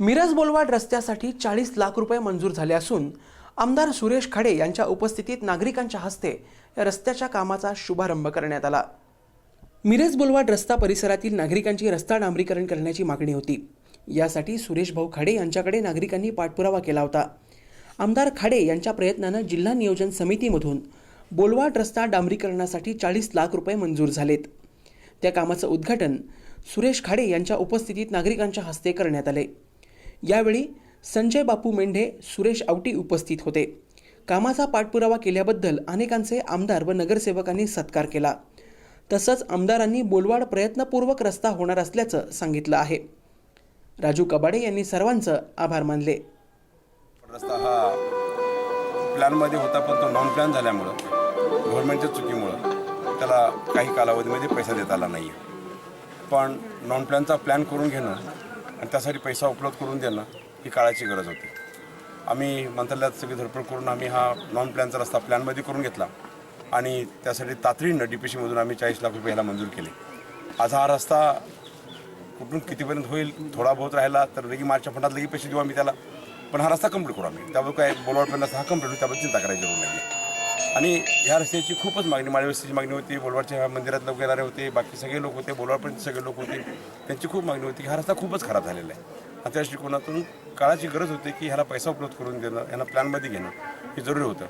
मिरज बोलवाड रस्त्यासाठी चाळीस लाख रुपये मंजूर झाले असून आमदार सुरेश खाडे यांच्या उपस्थितीत नागरिकांच्या हस्ते या रस्त्याच्या कामाचा शुभारंभ करण्यात आला. मिरज बोलवाड रस्ता परिसरातील नागरिकांची रस्ता डांबरीकरण करण्याची मागणी होती. यासाठी सुरेश भाऊ खाडे यांच्याकडे नागरिकांनी पाठपुरावा केला होता. आमदार खाडे यांच्या प्रयत्नानं जिल्हा नियोजन समितीमधून बोलवाड रस्ता डांबरीकरणासाठी चाळीस लाख रुपये मंजूर झालेत. त्या कामाचं उद्घाटन सुरेश खाडे यांच्या उपस्थितीत नागरिकांच्या हस्ते करण्यात आले. यावेळी संजय बापू मेंढे सुरेश आवटी उपस्थित होते. कामाचा पाठपुरावा केल्याबद्दल अनेकांचे आमदार व नगरसेवकांनी सत्कार केला. तसंच आमदारांनी बोलवाड प्रयत्नपूर्वक रस्ता होणार असल्याचं सांगितलं आहे. राजू कबाडे यांनी सर्वांचं आभार मानले. रस्ता हा प्लॅनमध्ये होता पण तो नॉन प्लॅन झाल्यामुळं गव्हर्नमेंटच्या चुकीमुळं त्याला काही कालावधीमध्ये पैसा देता आला नाही पण नॉन प्लॅनचा प्लॅन करून घेणं आणि त्यासाठी पैसा उपलब्ध करून देणं ही काळाची गरज होती. आम्ही मंत्रालयात सगळी धडपड करून आम्ही हा नॉन प्लॅनचा रस्ता प्लॅनमध्ये करून घेतला. आणि त्यासाठी तातडीनं डी पी सीमधून आम्ही चाळीस लाख रुपये ह्याला मंजूर केले. आज हा रस्ता कुठून कितीपर्यंत होईल थोडा बहुत राहिला तर लगी मार्चच्या फंडात लगी पैसे देऊ आम्ही त्याला. पण हा रस्ता कंप्लीट करू आम्ही. त्यामुळे काय बोलवाडपर्यंत हा कंप्लीट होईल त्याबद्दल चिंता करायची जरूर नाही आणि ह्या रस्त्याची खूपच मागणी माळी मागणी होती बोलवाडच्या मंदिरात लोक येणारे होते बाकी सगळे लोक होते बोलवाडपर्यंत सगळे लोक होते त्यांची खूप मागणी होती की हा रस्ता खूपच खराब झालेला आहे. आणि त्या दृष्टिकोनातून काळाची गरज होती की ह्याला पैसा उपलब्ध करून देणं ह्याला प्लॅनमध्ये घेणं हे जरुरी होतं.